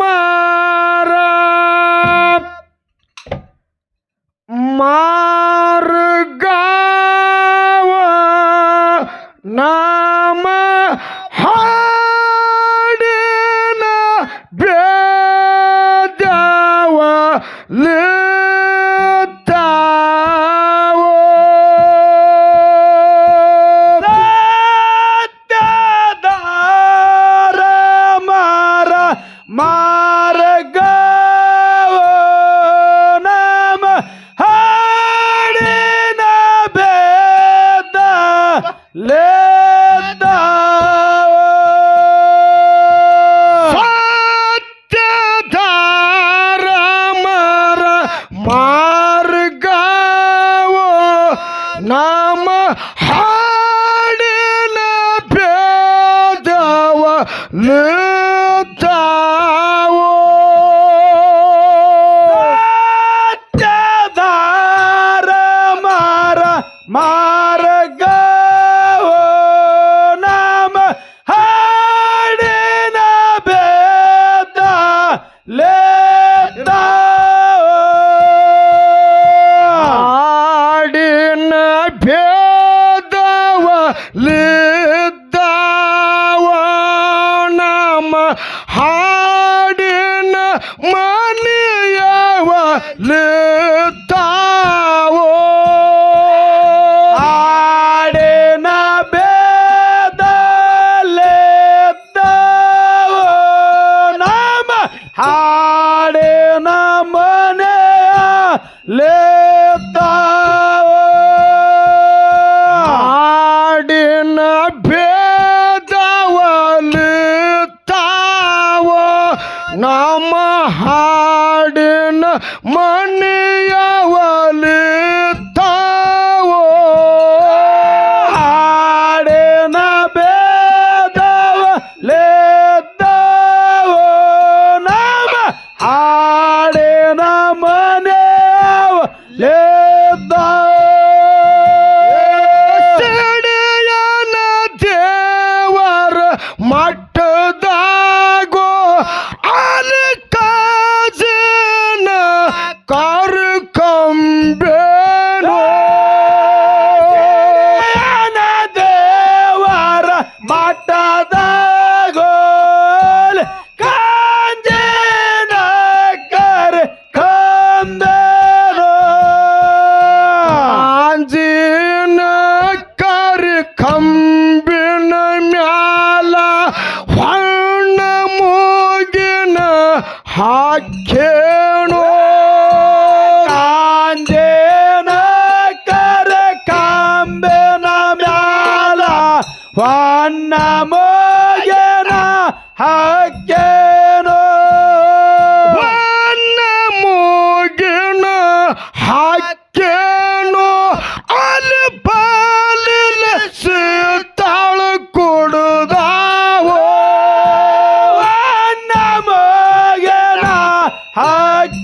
ಮಾರ ಮಾರ್ಗವ ನಾಮ ಹಾಡಿನ ಬೇದವ ಲೇ ಹಾಡಿನ ಭೇದವ ನಿಂತಾವು? ಸತ್ಯದಾರ ಮಾರ ಮಾರ್ಗ ಹಾಡಿನ ಮನೆಯವ ಲೇ ಮಾಡಿನ ಮನೆಯ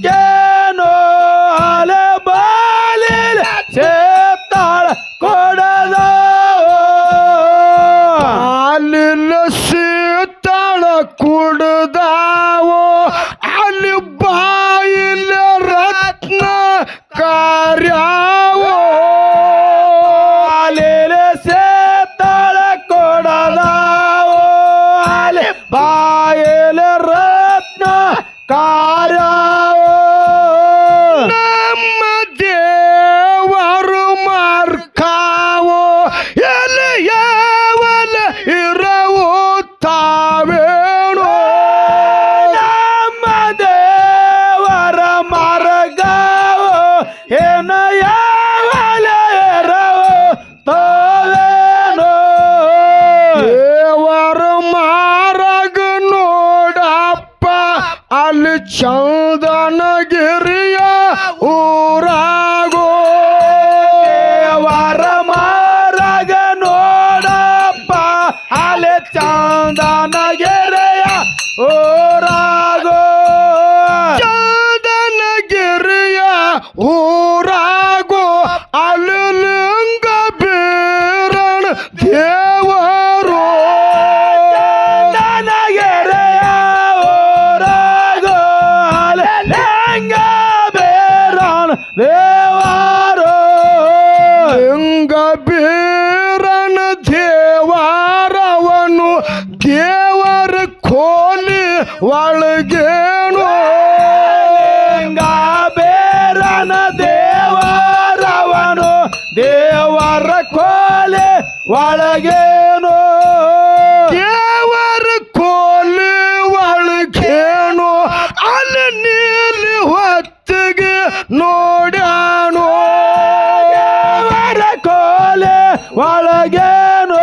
Yeah! চন্দন ದೇವಾರೋ ಲಿಂಗ ಬೀರನ ದೇವಾರವನು ದೇವರ ಕೋಲಿ ಒಳಗೆ ಲಿಂಗ ಬೇರನ ದೇವಾರವನು ದೇವರ ಕೋಲಿ ಒಳಗೆ ಒಳಗೇನು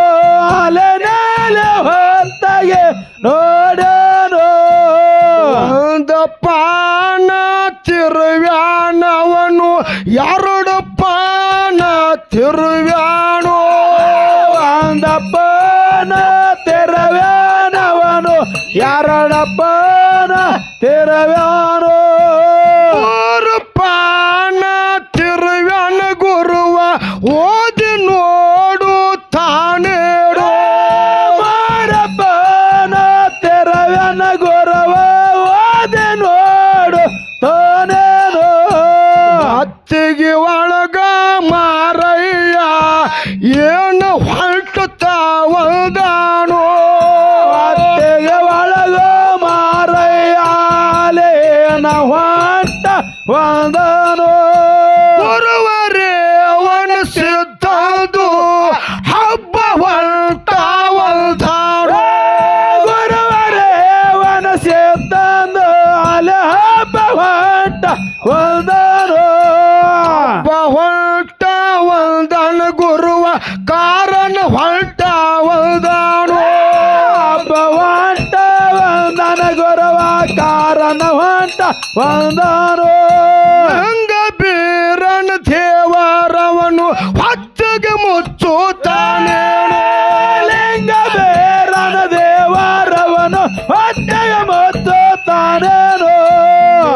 ಅಲೆನೇಲೆ ಹೊತ್ತಗೆ ನೋಡೇನು. ಪಾನ ತಿರುವ್ಯಾನವನು ಎರಡು ಪಾನ ತಿರುವ್ಯಾನು. ಒಂದಪ್ಪನ ತೆರವ್ಯಾನವನು ಎರಡಪ್ಪನ ತೆರವ್ಯಾನು. ಅತ್ತಿಗೆ ಒಳಗ ಮಾರಯ್ಯ ಏನು ಹೊರಟುತ್ತಾವದಾನು ಅತ್ತೆಗೆ ಒಳಗ ಮಾರಯ್ಯಾಲೇನ ಹೊಂಟ ಒಂದನು ಹೊರಟಾವಲ್ದಾನ ಗುರುವ ಕಾರಣ ಹೊಲ್ಟ ಹಬ್ಬ ಹೊಂಟ ಒಂದನ ಗುರುವ ಕಾರಣ ಹೊಂಟ ಒಂದನು ಹಂಗ ಬೀರನ ದೇವರವನು ಹೊತ್ತಿಗೆ ಮುಚ್ಚುತ್ತಾನೆ. ಲಿಂಗ ಬೀರನ ದೇವರವನು ಹೊಟ್ಟೆಗೆ ಮತ್ತು ತಾನೇನು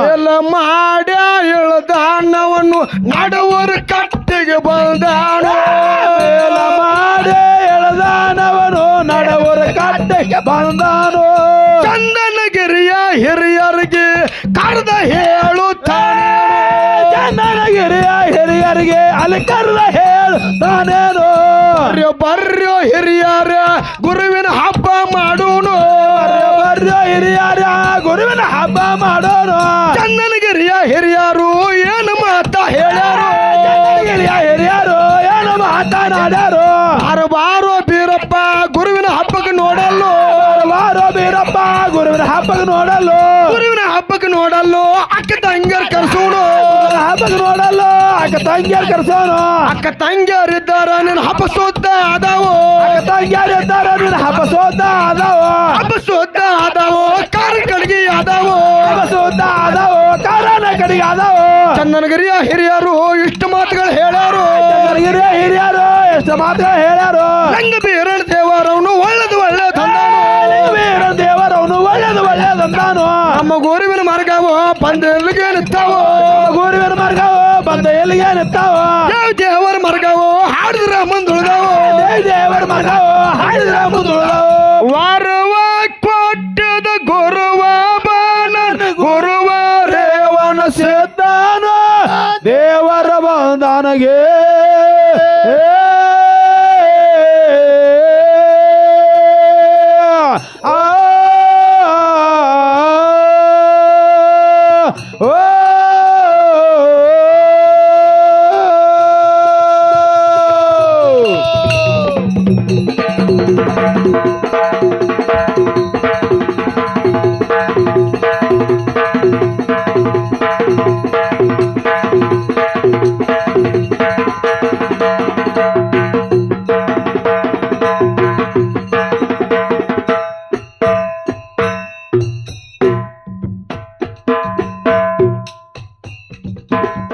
ಎಲ್ಲ ಮಾಡ್ಯ ಇಳ್ದಾನವನು ನಡುವರ ಕಟ್ಟಿಗೆ ಬಂದಾನು? ಮಾಡಿ ಎಳೆದಾನವನು, ನಡವರ ಕಟ್ಟೆಗೆ ಬಂದಾನು? ಚಂದನಗಿರಿಯ ಹಿರಿಯರಿಗೆ ಕರೆದ ಹೇಳುತ್ತಾನೆ. ಚಂದನಗಿರಿಯ ಹಿರಿಯರಿಗೆ ಅಲ್ಲಿ ಕರೆದ ಹೇಳುತ್ತಾನೇನು? ಬರ್ಯೋ ಬರ್ಯೋ ಹಿರಿಯರ, ಗುರುವಿನ ಹಬ್ಬ ಮಾಡೋನು. ಬರ್ರಿ ಹಿರಿಯರ, ಗುರುವಿನ ಹಬ್ಬ ಮಾಡೋನು. ಚಂದನಗಿರಿಯ ಹಿರಿಯರು ಏನು ಮಾತಾ ಹೇಳ್ಯಾರು? ಹಿರಿಯರು ಏನು ಮಾತನಾಡ್ಯಾರು ಬಾರೋ ಬಾರೋ ಬೀರಪ್ಪ ಗುರುವಿನ ಹಬ್ಬಕ್ಕೆ ನೋಡಲ್ಲು ಬಾರೋ ಬೀರಪ್ಪ ಗುರುವಿನ ಹಬ್ಬಕ್ಕೆ ನೋಡಲು ಗುರುವಿನ ಹಬ್ಬಕ್ಕೆ ನೋಡಲ್ಲು ಅಕ್ಕ ತಂಗಿಯರ್ ಕರ್ಸೋನು ಗುರುವಿನ ಹಬ್ಬಕ್ಕೆ ನೋಡಲು ಅಕ್ಕ ತಂಗಿಯರ್ ಕರ್ಸೋನು. ಅಕ್ಕ ತಂಗಿಯರಿದ್ದಾರ ನಿನ್ನ ಹಬ್ಬ ಸೋತ ಅದಾವು ಅಕ್ಕ ತಂಗಿಯರ್ ಇದ್ದಾರೆ ನಿನ್ನ ಹಬ್ಬ ಸೋತ ಅದಾವ ಹಬ್ಬ ಸೋತ ಅದಾವು ಕಾರ ಕಡಿಗೆ ಅದಾವು ಹಬ್ಬ ಸೋತ ಅದಾವ ಕಾರಣ ಕಡಿಗೆ ಅದಾವ ಚಂದನಗಿರಿಯ ಹಿರಿಯರು ಇಷ್ಟು ಮಾತುಗಳು ಹೇಳ್ಯಾರು. ಚಂದನಗಿರಿಯ ಹಿರಿಯರು ಎಷ್ಟು ಮಾತುಗಳು ಹೇಳ್ಯಾರು. ರಂಗ ಬೀರಣ ದೇವರವನು ಒಳ್ಳೇದು ಒಳ್ಳೆ ತಂದಾನು ವೀರ ದೇವರವನು ಒಳ್ಳೇದು ಒಳ್ಳೇದು ಅಂತಾನು ನಮ್ಮ ಗುರುವಿನ ಮಾರ್ಗವು ಬಂದಲ್ಲಿಗೆ ನಿಂತಾವು ಗುರುವಿನ ಮಾರ್ಗವು ಬಂದ ಎಲ್ಲಿಗೆ ನಿಂತಾವ ಯಾವ ದೇವರ ಮಾರ್ಗವು ಹಾಡಿದ್ರ ಮುಂದುಳಿದಾವು ದೇವರ ಮಾರ್ಗವು ಹಾಡಿದ್ರ ಮುಂದುಳದವು ವಾರವ ಕೊಟ್ಟದ ಗುರುವ ಬಾನನ ಗುರುವ ದೇವನ ಸಿದ್ಧಾನ ದೇವರ ಬಂದನಗೆ